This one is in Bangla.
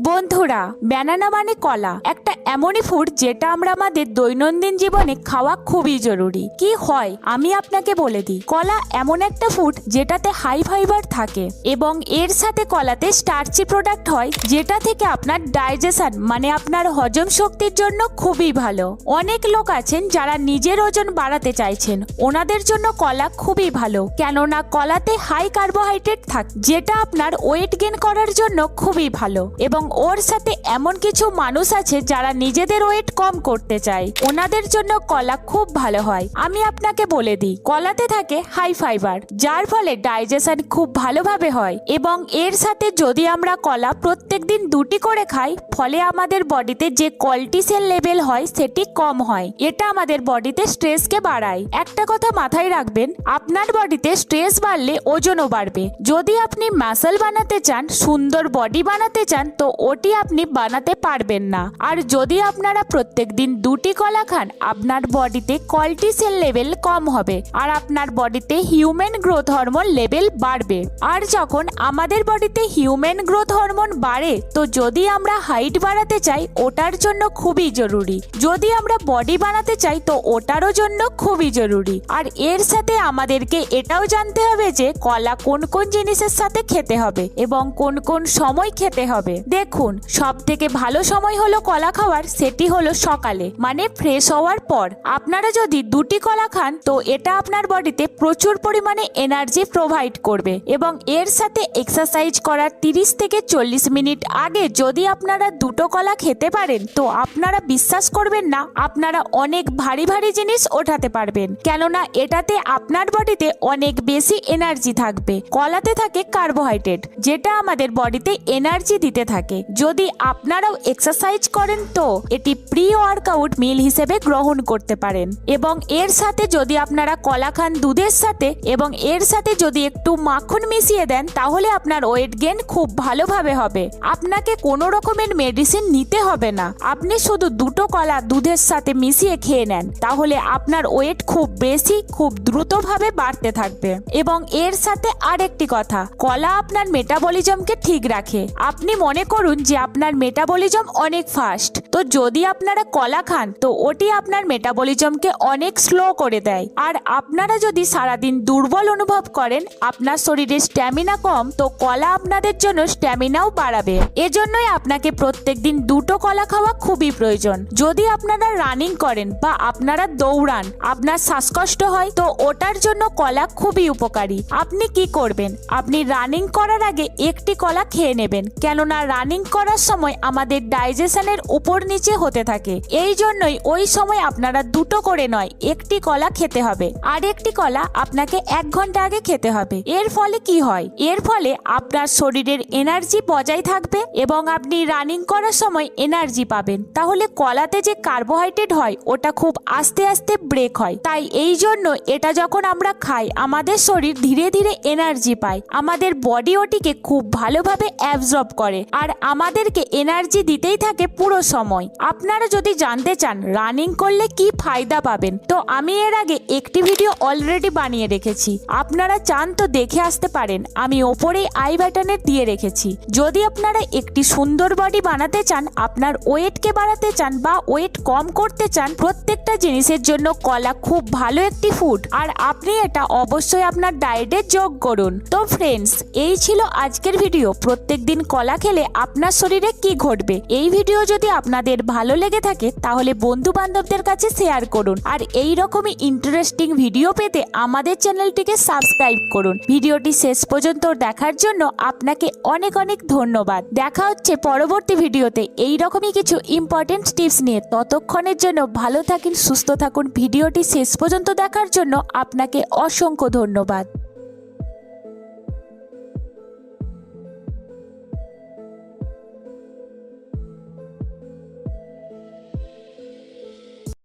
বন্ধুরা ব্যানানা মানে কলা। একটা এমনই ফুড যেটা আমরা আমাদের দৈনন্দিন জীবনে খাওয়া খুবই জরুরি। কি হয়? আমি আপনাকে বলে দিই। কলা এমন একটা ফুড যেটাতে হাই ফাইবার থাকে এবং এর সাথে কলাতে স্টার্চি প্রোডাক্ট হয়, যেটা থেকে আপনার ডাইজেশন মানে আপনার হজম শক্তির জন্য খুবই ভালো। অনেক লোক আছেন যারা নিজের ওজন বাড়াতে চাইছেন। ওনাদের জন্য কলা খুবই ভালো, কেননা কলাতে হাই কার্বোহাইড্রেট থাকে, যেটা আপনার ওয়েট গেন করার জন্য খুবই ভালো। এবং ওর সাথে এমন কিছু মানুষ আছে যারা নিজেদের ওয়েট কম করতে চায়। ওনাদের জন্য কলা খুব ভালো হয়। আমি আপনাকে বলে দিই, কলাতে থাকে হাই ফাইবার যার ফলে ডাইজেশন খুব ভালোভাবে হয় এবং এর সাথে যদি আমরা কলা প্রত্যেক দিন দুটি করে খাই, ফলে আমাদের বডিতে যে কল্টিসেল লেভেল হয়, সেটি কম হয়। এটা আমাদের বডিতে স্ট্রেসকে বাড়ায়। একটা কথা মাথায় রাখবেন, আপনার বডিতে স্ট্রেস বাড়লে ওজনও বাড়বে। যদি আপনি মাসল বানাতে চান, সুন্দর বডি বানাতে চান তো ওটি আপনি বানাতে পারবেন না। আর যদি আপনারা প্রত্যেক দিন দুটি কলা খান, আপনার বডিতে কল্টিসেল লেভেল কম হবে আর আপনার বডিতে হিউম্যান গ্রোথ হরমোন লেভেল বাড়বে। আর যখন আমাদের বডিতে হিউম্যান গ্রোথ হরমোন বাড়ে, তো যদি আমরা হাইট বাড়াতে চাই, ওটার জন্য খুবই জরুরি। যদি আমরা বডি বানাতে চাই, তো ওটারও জন্য খুবই জরুরি। আর এর সাথে আমাদেরকে এটাও জানতে হবে যে কলা কোন কোন জিনিসের সাথে খেতে হবে এবং কোন কোন সময় খেতে হবে। দেখুন সব থেকে ভালো সময় হলো কলা খাওয়ার, সেটি হলো সকালে। মানে ফ্রেশ হওয়ার পর। আপনারা যদি দুটি কলা খান, তো এটা আপনার বডিতে প্রচুর পরিমাণে এনার্জি প্রোভাইড করবে। এবং এর সাথে এক্সারসাইজ করার তিরিশ থেকে চল্লিশ মিনিট আগে যদি আপনারা দুটো কলা খেতে পারেন, তো আপনারা বিশ্বাস করবেন না, আপনারা অনেক ভারী ভারী জিনিস ওঠাতে পারবেন। কেননা এটাতে আপনার বডিতে অনেক বেশি এনার্জি থাকবে। কলাতে থাকে কার্বোহাইড্রেট যেটা আমাদের বডিতে এনার্জি দিতে থাকে যদি আপনারাও এক্সারসাইজ করেন তো এটি প্রি ওয়ার্কআউট মিল হিসেবে গ্রহণ করতে পারেন। এবং এর সাথে যদি আপনারা কলা খান দুধের সাথে এবং এর সাথে যদি একটু মাখন মিশিয়ে দেন, তাহলে আপনার ওয়েট গেন খুব ভালোভাবে হবে। আপনাকে কোনো রকমের মেডিসিন নিতে হবে না। আপনি শুধু দুটো কলা দুধের সাথে মিশিয়ে খেয়ে নেন, তাহলে আপনার ওয়েট খুব বেশি, খুব দ্রুতভাবে বাড়তে থাকবে। এবং এর সাথে আরেকটি কথা, কলা আপনার মেটাবলিজমকে ঠিক রাখে। আপনি মনে করুন যে আপনার মেটাবলিজম অনেক ফাস্ট তো যদি আপনারা কলা খান, তো ওটি আপনার মেটাবলিজমকে অনেক স্লো করে দেয়। আর আপনারা যদি সারাদিন দুর্বল অনুভব করেন, আপনার শরীরে স্ট্যামিনা কম, তো কলা আপনাদের জন্য স্ট্যামিনাও বাড়াবে। এজন্যই আপনাকে প্রত্যেক দিন দুটো কলা খাওয়া খুবই প্রয়োজন। যদি আপনারা রানিং করেন বা আপনারা দৌড়ান, আপনার শ্বাসকষ্ট হয়, তো ওটার জন্য কলা খুবই উপকারী। আপনি কি করবেন? আপনি রানিং করার আগে একটি কলা খেয়ে নেবেন। কেননা রানিং করার সময় আমাদের ডাইজেশনের উপর নিচে হতে থাকে। এই জন্যই ওই সময় আপনারা দুটো করে নয়, একটি কলা খেতে হবে। আর একটি কলা আপনাকে এক ঘণ্টা আগে খেতে হবে। এর ফলে কি হয়? এর ফলে আপনার শরীরের এনার্জি বজায় থাকবে এবং আপনি রানিং করার সময় এনার্জি পাবেন। তাহলে কলাতে যে কার্বোহাইড্রেট হয়, ওটা খুব আস্তে আস্তে ব্রেক হয়। তাই এই জন্য এটা যখন আমরা খাই, আমাদের শরীর ধীরে ধীরে এনার্জি পায়। আমাদের বডি ওটিকে খুব ভালোভাবে অ্যাবজর্ব করে। আর আমাদেরকে এনার্জি দিতেই থাকে পুরো সময়। আপনারা যদি জানতে চান রানিং করলে কি ফায়দা পাবেন, তো আমি এর আগে একটি ভিডিও অলরেডি বানিয়ে রেখেছি। আপনারা চান তো দেখে আসতে পারেন, আমি ওপরেই আই বাটনে দিয়ে রেখেছি। যদি আপনারা একটি সুন্দর বডি বানাতে চান, আপনার ওয়েটকে বাড়াতে চান বা ওয়েট কম করতে চান, প্রত্যেকটা জিনিসের জন্য কলা খুব ভালো একটি ফুড আর আপনি এটা অবশ্যই আপনার ডায়েটে যোগ করুন। তো ফ্রেন্ডস এই ছিল আজকের ভিডিও প্রত্যেকদিন কলা খেলে আপনার শরীরে কি ঘটবে? এই ভিডিও যদি আপনাদের ভালো লেগে থাকে, তাহলে বন্ধু বান্ধবদের কাছে শেয়ার করুন। আর এই রকমই ইন্টারেস্টিং ভিডিও পেতে আমাদের চ্যানেলটিকে সাবস্ক্রাইব করুন। ভিডিওটি শেষ পর্যন্ত দেখার জন্য আপনাকে অনেক অনেক ধন্যবাদ। দেখা হচ্ছে পরবর্তী ভিডিওতে। এই রকমই কিছু ইম্পর্টেন্ট টিপস নিয়ে ততক্ষণের জন্য ভালো থাকুন, সুস্থ থাকুন। ভিডিওটি শেষ পর্যন্ত দেখার জন্য আপনাকে অসংখ্য ধন্যবাদ।